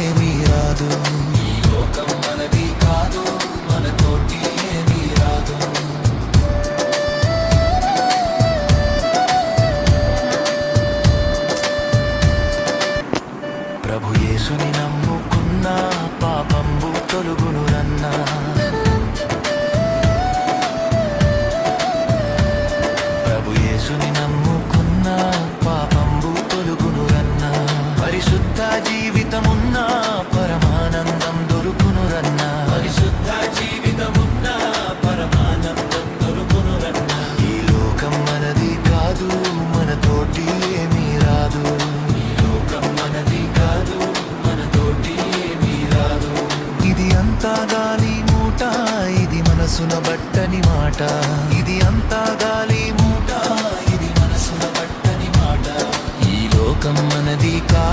ఏమీ రాదు ఈ లోకం మనది కాదు మనతోటి ఏమీ రాదు. ప్రభు యేసుని నమ్ముకున్న పాపంబు తొలుగును రన్నా. ప్రభు యేసుని అంతా గాలి మూట ఇది మనసున బట్టని మాట. ఇది అంతా గాలి మూట ఇది మనసున బట్టని మాట. ఈ లోకం మనది కా